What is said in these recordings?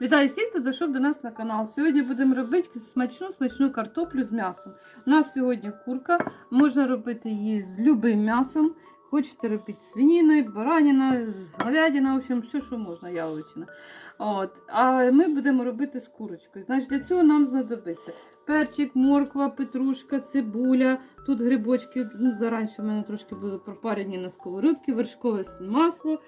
Вітаю всіх, хто зайшов до нас на канал. Сьогодні будемо робити смачну смачну картоплю з м'ясом. У нас сьогодні курка, можна робити її з любим м'ясом. Хочете робити свиніною, бараніна, говядина, в общем, все, що можна, яловичина. От. А ми будемо робити з курочкою. Значить, для цього нам знадобиться перчик, морква, петрушка, цибуля. Тут грибочки, ну, заранше в мене трошки були пропарені на сковородці, вершкове масло.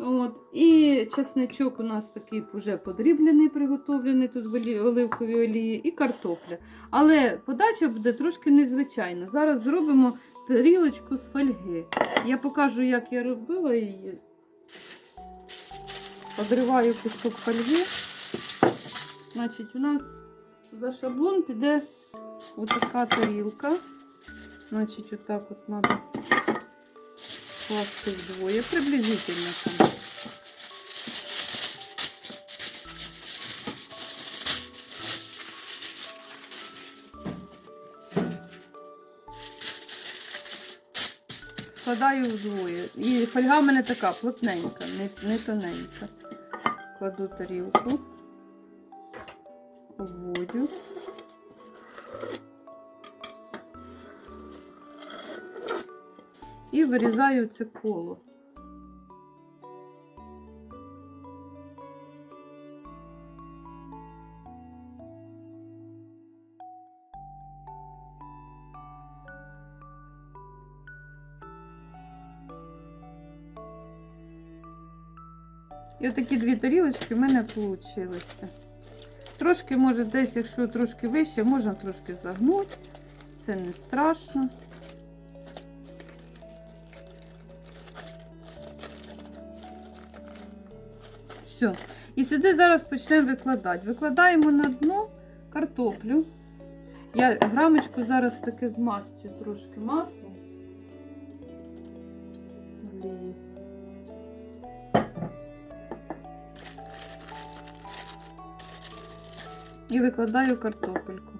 От. І чесничок у нас такий вже подріблений, приготовлений тут в оливковій олії, і картопля. Але подача буде трошки незвичайна. Зараз зробимо тарілочку з фольги. Я покажу, як я робила її. Подриваю кусок фольги. Значить, у нас за шаблон піде отака тарілка. Значить, отак от треба класти вдвоє, приблизительно там. Складаю вдвоє. І фольга в мене така плотненька, не, не тоненька. Кладу тарілку, обводю. І вирізаю це коло. І отакі дві тарілочки в мене вийшли. Трошки, може, десь, якщо трошки вище, можна трошки загнути. Це не страшно. Все. І сюди зараз почнемо викладати. Викладаємо на дно картоплю. Я грамочку зараз таки змастю трошки маслом. Олії. І викладаю картопельку.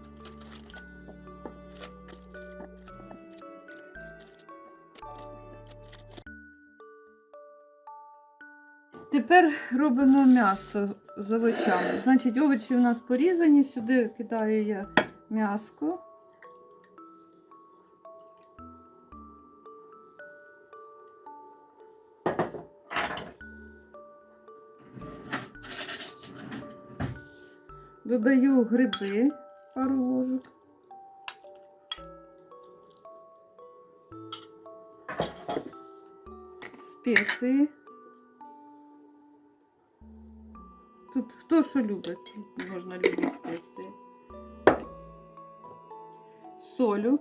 Тепер робимо м'ясо з овочами. Значить, овочі у нас порізані, сюди кидаю я м'яско. Додаю гриби, пару ложок. Спеції. Тут хто що любить, можна любі спеції. Солю.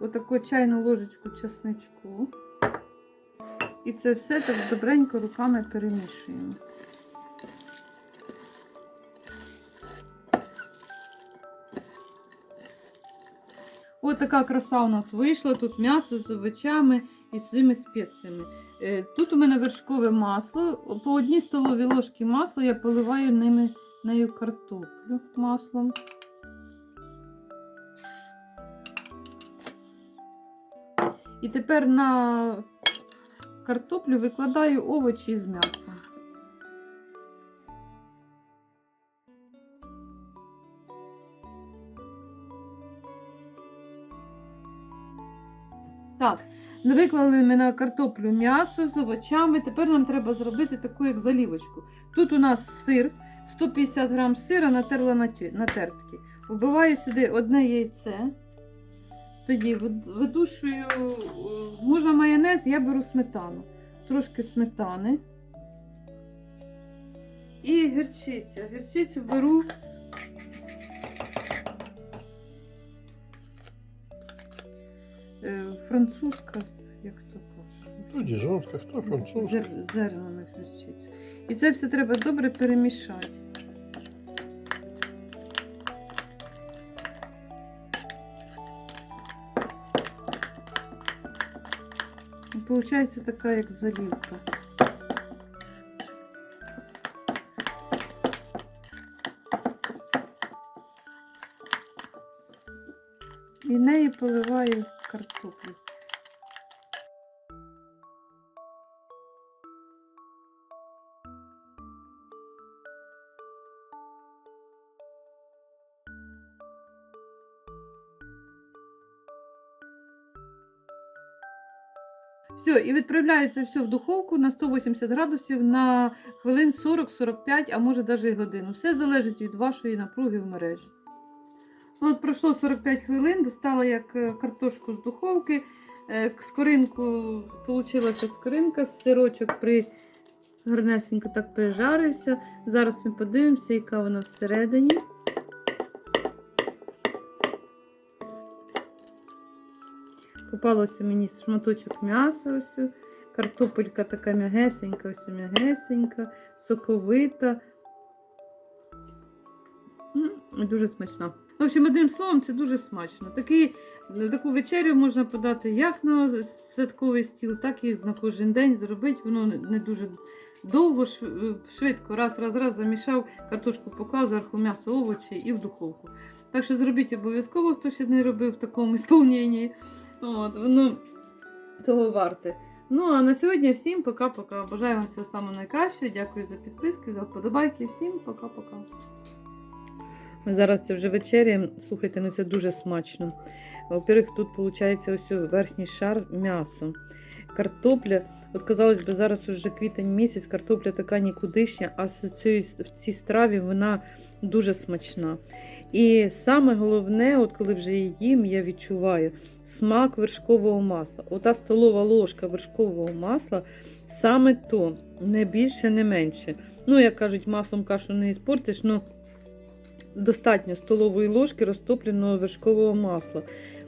Отаку чайну ложечку чесничку. І це все так добренько руками перемішуємо. Ось така краса у нас вийшла. Тут м'ясо з овочами і з цими спеціями. Е, Тут у мене вершкове масло. По одній столовій ложці масла я поливаю ними нею картоплю маслом. І тепер на картоплю викладаю овочі з м'ясом. Так, виклали ми на картоплю м'ясо з овочами. Тепер нам треба зробити таку як залівочку. Тут у нас сир, 150 грам сира натерла на, на тертки. Вбиваю сюди одне яйце. Тоді видушую, е, можна майонез, я беру сметану. Трошки сметани. І гірчиця. Гірчицю беру. е, Французька, як то кажуть. Хто діжонська, хто французька. Зер, зернами гірчицю. І це все треба добре перемішати. Получається така як залівка. І неї поливаю картоплю. Все, і відправляю це все в духовку на 180 градусів на хвилин 40-45, а може навіть і годину. Все залежить від вашої напруги в мережі. Ну, от пройшло 45 хвилин, достала як е, картошку з духовки. Е, Скоринку, получилася скоринка, сирочок при гарнесенько так прижарився. Зараз ми подивимося, яка вона всередині. Попалося мені шматочок м'яса, ось, картопелька така м'ягесенька, ось м'ягесенька, соковита. Дуже смачна. В общем, одним словом, це дуже смачно. Такий, таку вечерю можна подати як на святковий стіл, так і на кожен день зробити. Воно не дуже довго, швидко, раз, раз, раз замішав, картошку поклав, зверху м'ясо, овочі і в духовку. Так що зробіть обов'язково, хто ще не робив в такому сповненні. От, воно того варте. Ну а на сьогодні всім пока-пока. Бажаю вам всього самого найкращого. Дякую за підписки, за вподобайки. Всім пока-пока. Ми зараз це вже вечеряємо. Слухайте, ну це дуже смачно. Во-первых, тут виходить ось верхній шар м'ясо. Картопля, от казалось би, зараз уже квітень місяць, картопля така нікудишня, а в цій страві вона дуже смачна. І саме головне, от коли вже її їм, я відчуваю смак вершкового масла. Ота столова ложка вершкового масла саме то, не більше, не менше. Ну, як кажуть, маслом кашу не іспортиш, ну достатньо столової ложки розтопленого вершкового масла.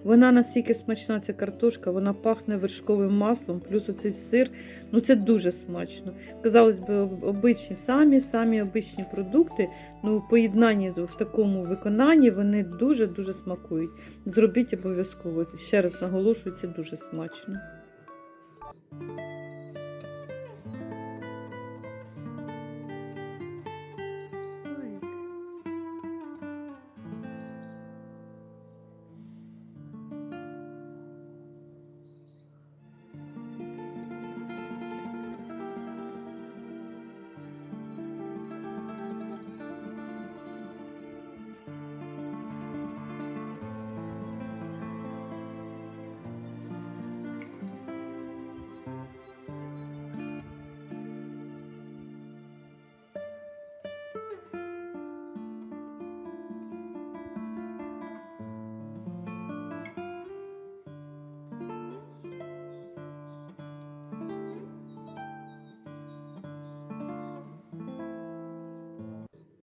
Вона настільки смачна, ця картошка, вона пахне вершковим маслом, плюс оцей сир. Ну це дуже смачно. Казалось би, обичні самі, самі обичні продукти. Ну, в поєднанні в такому виконанні вони дуже-дуже смакують. Зробіть обов'язково. Ще раз наголошую, це дуже смачно.